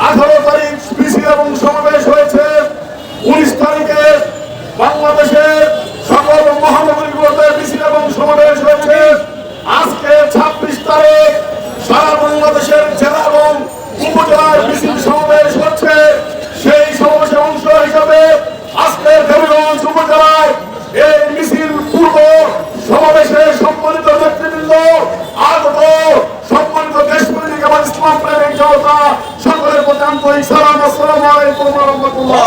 আঠারো তারিখ এবং সমাবেশ হয়েছে উনিশ তারিখে বাংলাদেশের সকল মহানগরীগুলোতে মিছিল এবং সমাবেশ হয়েছে আজকে ছাব্বিশ তারিখ সারা বাংলাদেশের জেলা এবং উপজেলায় মিছিল সমাবেশ হচ্ছে সেই সমাবেশের অংশ হিসাবে আজকে দেবীগঞ্জ উপজেলায় এই মিছিল পূর্ব সমাবেশে সম্মানিত নেতৃবৃন্দ আগত সম্মানিত দেশপ্রেমিক এবং ইসলাম প্রেমিক জনতা সকলের প্রতি আন্তরিক সালাম আসসালামু আলাইকুম ওয়া রাহমাতুল্লাহ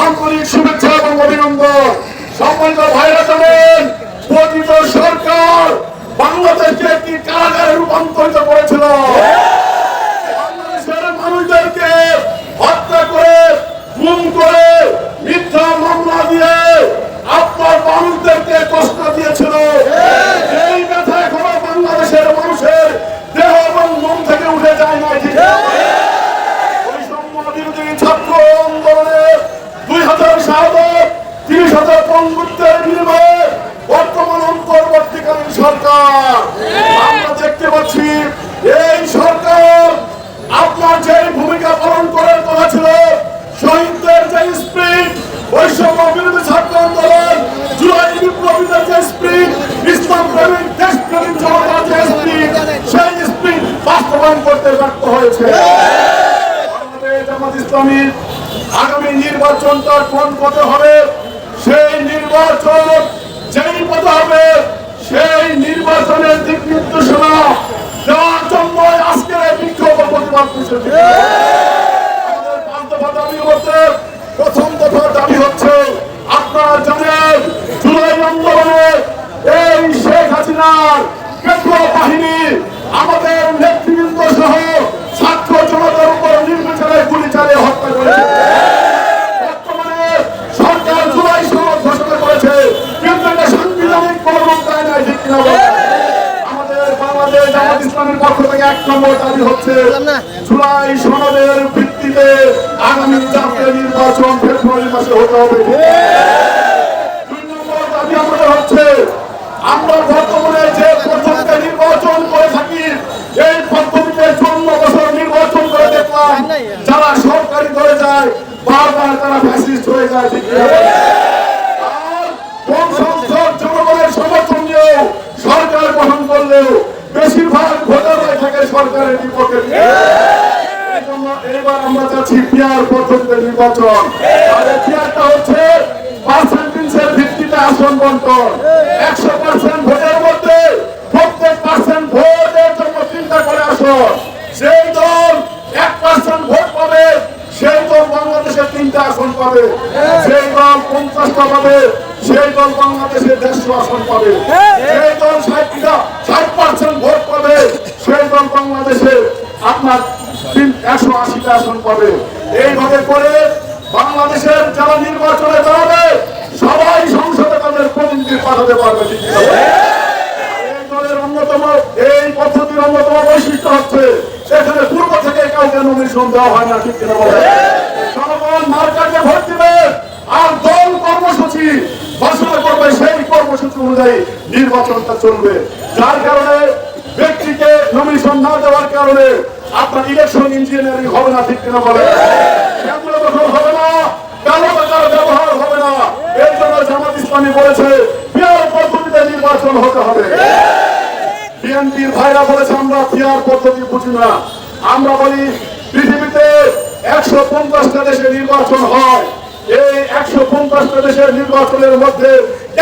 আন্তরিক শুভেচ্ছা এবং অভিনন্দন সম্মানিত ভাইরা জানেন পতিত সরকার বাংলাদেশকে একটি কারাগারে রূপান্তরিত করেছিল বাংলাদেশের মানুষদেরকে হত্যা করে গুম করে মিথ্যা মামলা দিয়ে আপনার মানুষদেরকে কষ্ট দিয়েছিল এই ব্যথা এখনও বাংলাদেশের মানুষের দেহ এবং মন থেকে উঠে যায় না ঠিক বৈষম্য বিরোধী ছাত্র আন্দোলনে দুই হাজার শাহাদত তিরিশ হাজার পঙ্গুত্বের বিনিময়ে বর্তমান অন্তর্বর্তীকালীন সরকার আমরা দেখতে পাচ্ছি এই সরকার আপনার যে ভূমিকা পালন করার কথা ছিল শহীদদের যে স্পিড বৈষম্য বিরোধী ছাত্র আন্দোলন জুলাই বিপ্লবীদের যে স্পিড ইসলাম প্রেমিক দেশ প্রেমিক জনতার যে স্পিড সেই স্পিড বাস্তবায়ন করতে ব্যর্থ হয়েছে। আগামী নির্বাচনটা কোন পথে হবে, সেই নির্বাচন, যেই পথে হবে, সেই নির্বাচনের দিক নির্দেশনা দেওয়ার জন্য আজকের এই বিক্ষোভ প্রতিবাদ করছে। প্রথম দফা দাবি হচ্ছে আপনারা জানেন জুলাই আন্দোলনে এই শেখ হাসিনার পেট্রো বাহিনী আমাদের নেতৃবৃন্দ সহ ছাত্র জনতার উপর নির্বিচারে গুলি চালিয়ে হত্যা করেছে বর্তমানে সরকার জুলাই সনদ ঘোষণা করেছে কিন্তু এটা সাংবিধানিক কোনো রূপ দেয় নাই ঠিক কিনা বলেন? আমাদের বাংলাদেশ জামাত ইসলামের পক্ষ থেকে এক নম্বর দাবি হচ্ছে জুলাই সনদের ভিত্তিতে আগামী জাতীয় নির্বাচন ফেব্রুয়ারি মাসে হতে হবে। দুই নম্বর দাবি আমাদের হচ্ছে আমরা বর্তমানে যে পদ্ধতিতে নির্বাচন করে থাকি এই পদ্ধতিতে চন্ন বছর নির্বাচন করে দেখলাম যারা সরকারি দলে যায় বারবার তারা ফ্যাসিস্ট হয়ে যায় ঠিক আর কোন সংসদ জনগণের সমর্থন নিয়েও সরকার গঠন করলেও বেশিরভাগ ভোটাররাই থাকে সরকারের বিপক্ষে। এইবার আমরা চাচ্ছি পিয়ার পদ্ধতিতে নির্বাচন। পিয়ারটা হচ্ছে পার্সেন্টেজের ভিত্তিতে আসন বন্টন। একশো পার্সেন্ট ভোটের মধ্যে প্রত্যেক পার্সেন্ট ভোটের জন্য চিন্তা করে আসন। সেই দল এক পার্সেন্ট ভোট পাবে, সেই দল বাংলাদেশের তিনটা আসন পাবে। সেই দল পঞ্চাশটা পাবে, সেই দল বাংলাদেশের দেড়শো আসন পাবে। সেই দল ষাটটা ষাট পার্সেন্ট পাবে, সেই দল বাংলাদেশে আপনার একশো আশিটা আসন পাবে। এইভাবে করে বাংলাদেশের যারা নির্বাচনে দাঁড়াবে, সবাই সংসদে তাদের প্রতিনিধি পাঠাতে পারবে আর কর্মসূচি করবে সেই কর্মসূচি অনুযায়ী নির্বাচনটা চলবে। যার কারণে না দেওয়ার কারণে আপনার ইলেকশন ইঞ্জিনিয়ারিং হবে না, ঠিক কিনা বলে হবে না ব্যবহার হবে না। এর জন্য পদ্ধতিতে নির্বাচন হতে হবে। ভাইরা বলেছে, আমরা পদ্ধতি বুঝি না। আমরা বলি, পৃথিবীতে একশো পঞ্চাশটা দেশে নির্বাচন হয়। এই একশো পঞ্চাশটা নির্বাচনের মধ্যে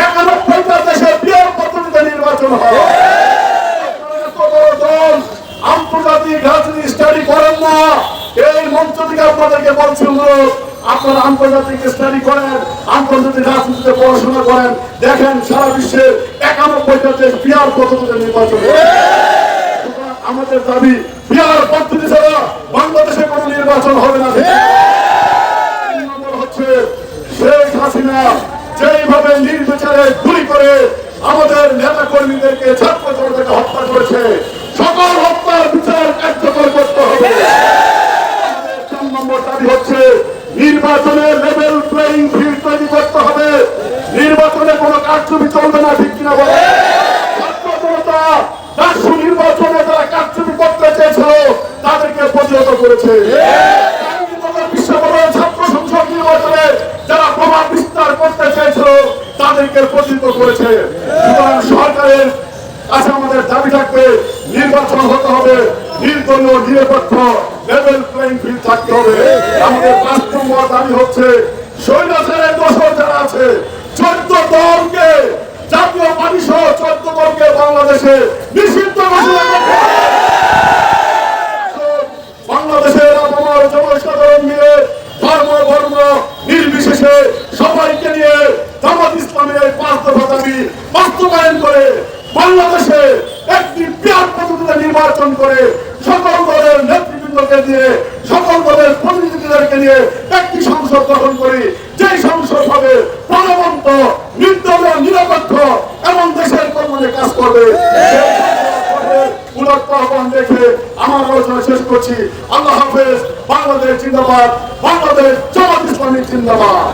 একানব্বইটা দেশে পিয়ার পদ্ধতিতে নির্বাচন হয় আপনারা এত বড় দল আন্তর্জাতিক রাজনীতি স্টাডি করেন না এই মঞ্চ থেকে আমাদের দাবি যেইভাবে নির্বিচারে গুলি করে আমাদের নেতা কর্মীদেরকে ছাত্র জনতাকে হত্যা করেছে সকল হত্যার বিচার কার্যকর করতে হবে আমাদের চার নম্বর দাবি হচ্ছে নির্বাচনে লেভেল প্লেইং ফিল্ড তৈরি করতে হবে নির্বাচনে কোনো কারচুপি চলবে না ঠিক কিনা বলে ছাত্র জনতা রাষ্ট্র নির্বাচনে যারা কারচুপি করতে চেয়েছিল তাদেরকে করেছে। বিশ্ববিদ্যালয়ের ছাত্র আছে চোদ্দ দলকে জাতীয় পানি সহ বাংলাদেশে নিষিদ্ধ ঘোষণা করতে হবে। বাংলাদেশের আবহাওয়ার জনসাধারণ মিলে ধর্ম বর্ণ নির্বিশেষে সবাইকে নিয়ে জামাত ইসলামের এই পাঁচ দফা দাবি বাস্তবায়ন করে বাংলাদেশে একটি পেয়ার পদ্ধতিতে নির্বাচন করে সকল দলের নেতৃবৃন্দকে দিয়ে, সকল দলের প্রতিনিধিদেরকে নিয়ে একটি সংসদ গঠন করি। যে সংসদ হবে প্রাণবন্ত নির্দলীয় নিরপেক্ষ এবং দেশের কল্যাণে কাজ করবে। আমার আলোচনা শেষ করছি। আল্লাহ হাফেজ, বাংলাদেশ জিন্দাবাদ, বাংলাদেশ জামাত ইসলামী জিন্দাবাদ।